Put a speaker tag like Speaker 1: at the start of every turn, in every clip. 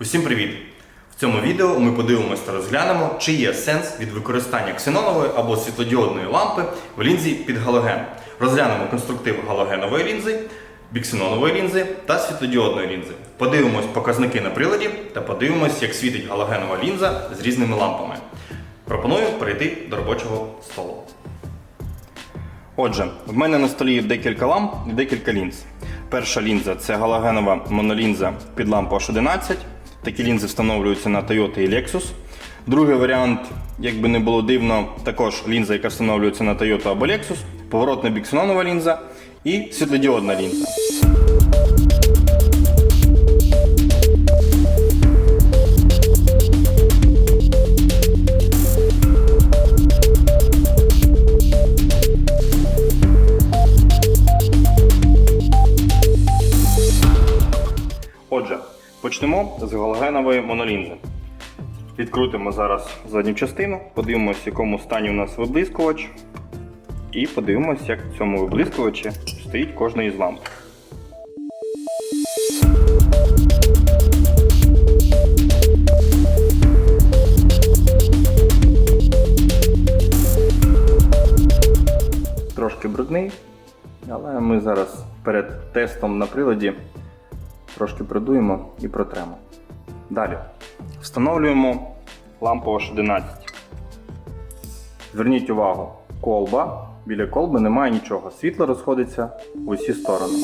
Speaker 1: Усім привіт! В цьому відео ми подивимося та розглянемо, чи є сенс від використання ксенонової або світлодіодної лампи в лінзі під галоген. Розглянемо конструктив галогенової лінзи, біксенонової лінзи та світлодіодної лінзи. Подивимось показники на приладі та подивимось, як світить галогенова лінза з різними лампами. Пропоную перейти до робочого столу. Отже, в мене на столі декілька ламп і декілька лінз. Перша лінза це галогенова монолінза під лампу H11. Такі лінзи встановлюються на Toyota і Lexus. Другий варіант, як би не було дивно, також лінза, яка встановлюється на Toyota або Lexus, поворотна біксононова лінза і світлодіодна лінза. Почнемо з галогенової монолінзи. Відкрутимо зараз задню частину, подивимося, в якому стані у нас виблискувач. І подивимося, як в цьому виблискувачі стоїть кожна із ламп. Трошки брудний, але ми зараз перед тестом на приладі трошки продуємо і протремо. Далі встановлюємо лампу H11. Зверніть увагу, колба. Біля колби немає нічого. Світло розходиться в усі сторони.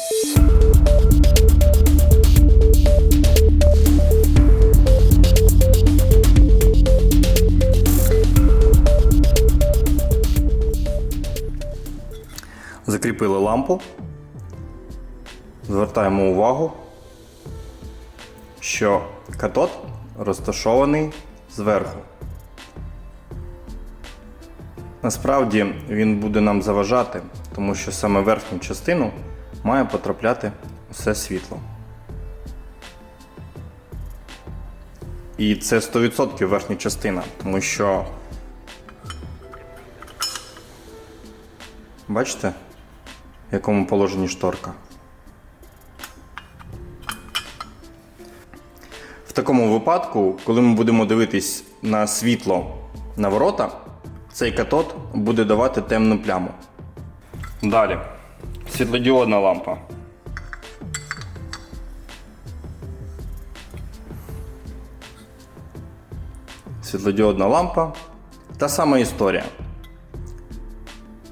Speaker 1: Закріпили лампу. Звертаємо увагу, що катод розташований зверху. Насправді він буде нам заважати, тому що саме верхню частину має потрапляти усе світло. І це 100% верхня частина, тому що. Бачите, в якому положенні шторка? Такому випадку, коли ми будемо дивитись на світло на ворота, цей катод буде давати темну пляму. Далі. Світлодіодна лампа. Світлодіодна лампа. Та сама історія.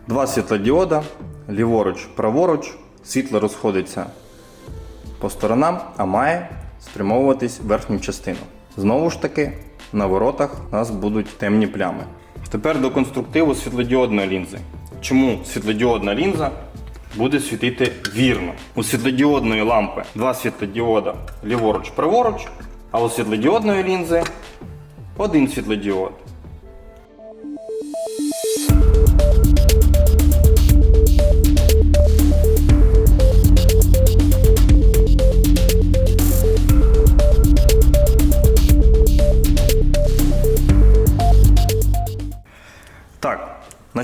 Speaker 1: Два світлодіода, ліворуч, праворуч, світло розходиться по сторонам, а має спрямовуватись в верхню частину. Знову ж таки, на воротах у нас будуть темні плями. Тепер до конструктиву світлодіодної лінзи. Чому світлодіодна лінза буде світити вірно? У світлодіодної лампи два світлодіода ліворуч, праворуч, а у світлодіодної лінзи один світлодіод.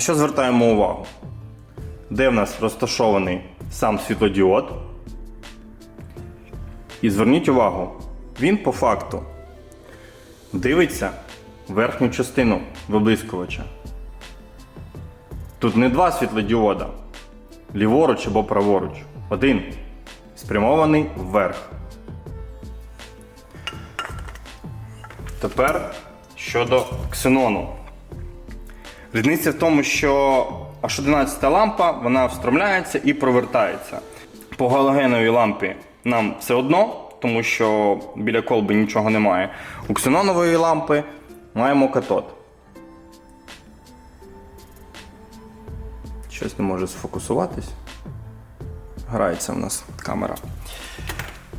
Speaker 1: Що звертаємо увагу? Де в нас розташований сам світлодіод? І зверніть увагу, він по факту дивиться верхню частину виблискувача. Тут не два світлодіода, ліворуч або праворуч. Один спрямований вверх. Тепер щодо ксенону. Різниця в тому, що H11 лампа вона встромляється і провертається. По галогеновій лампі нам все одно, тому що біля колби нічого немає. У ксенонової лампи маємо катод. Щось не може сфокусуватись. Грається в нас камера.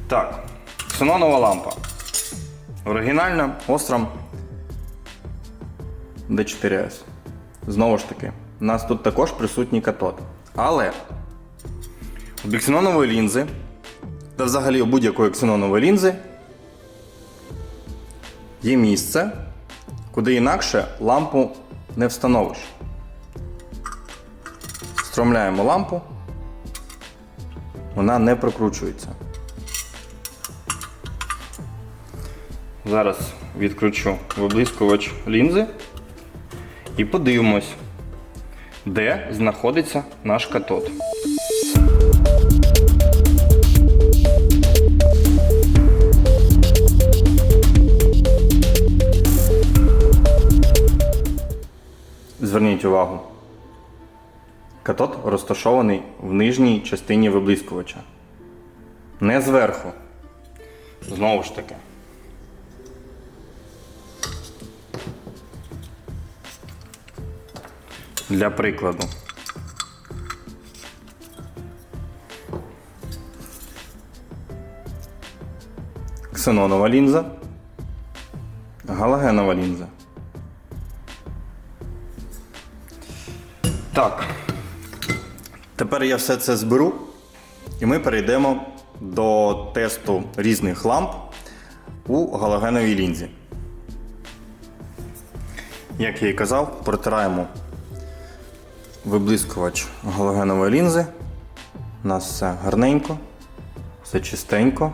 Speaker 1: Так, ксенонова лампа. Оригінальна, Osram D4S. Знову ж таки, у нас тут також присутній катод. Але у біксенонової лінзи, та взагалі у будь-якої ксенонової лінзи, є місце, куди інакше лампу не встановиш. Встромляємо лампу, вона не прокручується. Зараз відкручу виблискувач лінзи і подивимось, де знаходиться наш катод. Зверніть увагу. Катод розташований в нижній частині виблискувача. Не зверху. Знову ж таки. Для прикладу. Ксенонова лінза. Галогенова лінза. Так. Тепер я все це зберу і ми перейдемо до тесту різних ламп у галогеновій лінзі. Як я і казав, протираємо виблискувач галогенової лінзи. У нас все гарненько, все чистенько.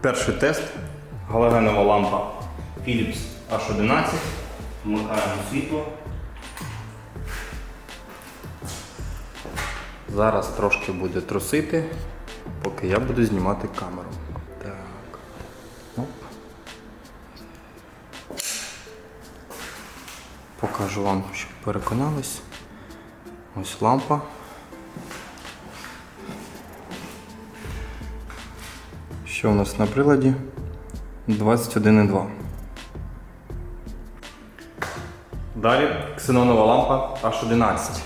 Speaker 1: Перший тест галогенова лампа Philips H11. Вмикаємо світло. Зараз трошки буде трусити, поки я буду знімати камеру. Покажу вам, щоб переконались. Ось лампа. Що у нас на приладі? 21,2. Далі ксенонова лампа H11.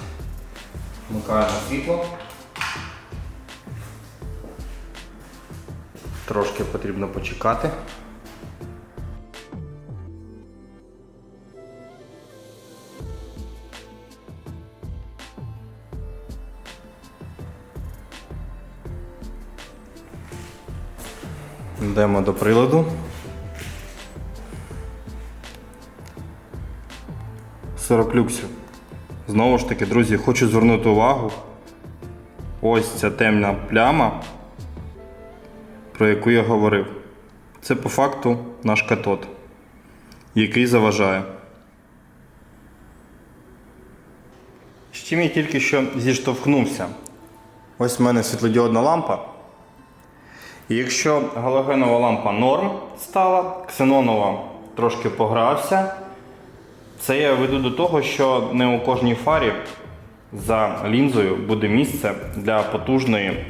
Speaker 1: Вмикаємо світло. Трошки потрібно почекати. Йдемо до приладу. 40 люксів. Знову ж таки, друзі, хочу звернути увагу. Ось ця темна пляма, про яку я говорив. Це по факту наш катод, який заважає. З чим я тільки що зіштовхнувся. Ось в мене світлодіодна лампа. Якщо галогенова лампа норм стала, ксенонова трошки погрався. Це я веду до того, що не у кожній фарі за лінзою буде місце для потужної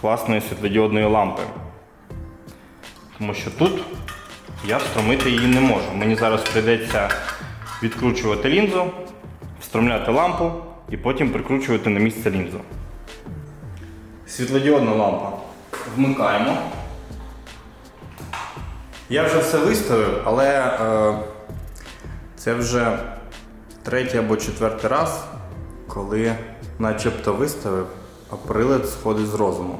Speaker 1: класної світлодіодної лампи. Тому що тут я встромити її не можу. Мені зараз прийдеться відкручувати лінзу, встромляти лампу і потім прикручувати на місце лінзу. Світлодіодна лампа вмикаємо. Я вже все виставив, але е, це вже третій або четвертий раз, коли начебто виставив, а прилад сходить з розуму.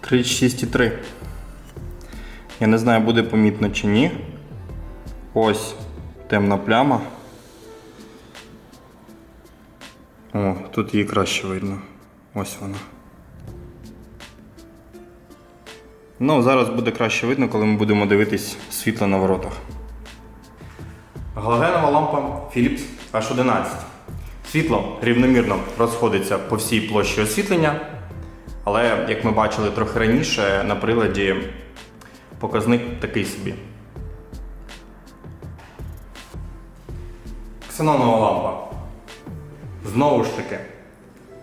Speaker 1: Тридцять шість і три. Я не знаю, буде помітно чи ні. Ось темна пляма. О, тут її краще видно. Ось вона. Ну, зараз буде краще видно, коли ми будемо дивитись світло на воротах. Галогенова лампа Philips H11. Світло рівномірно розходиться по всій площі освітлення, але, як ми бачили трохи раніше, на приладі показник такий собі. Ксенонова лампа. Знову ж таки,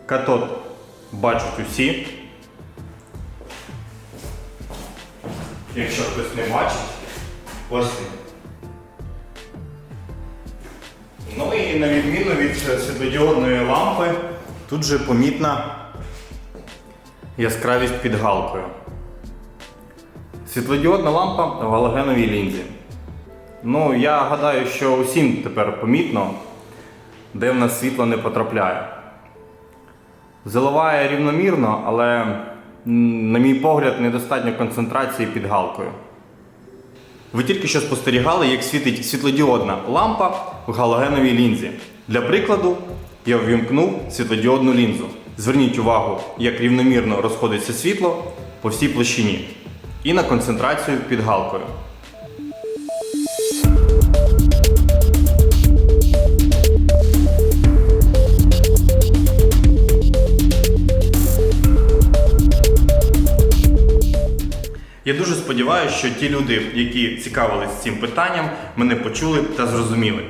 Speaker 1: катод бачать усі. Якщо хтось не бачить, ось він. Ну і на відміну від світлодіодної лампи, тут же помітна яскравість під галкою. Світлодіодна лампа в галогеновій лінзі. Ну, я гадаю, що усім тепер помітно, де в нас світло не потрапляє. Заливає рівномірно, але, на мій погляд, недостатньо концентрації під галкою. Ви тільки що спостерігали, як світить світлодіодна лампа в галогеновій лінзі. Для прикладу, я ввімкнув світлодіодну лінзу. Зверніть увагу, як рівномірно розходиться світло по всій площині і на концентрацію під галкою. Я дуже сподіваюся, що ті люди, які цікавились цим питанням, мене почули та зрозуміли.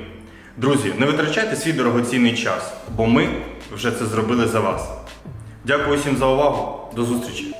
Speaker 1: Друзі, не витрачайте свій дорогоцінний час, бо ми вже це зробили за вас. Дякую всім за увагу. До зустрічі!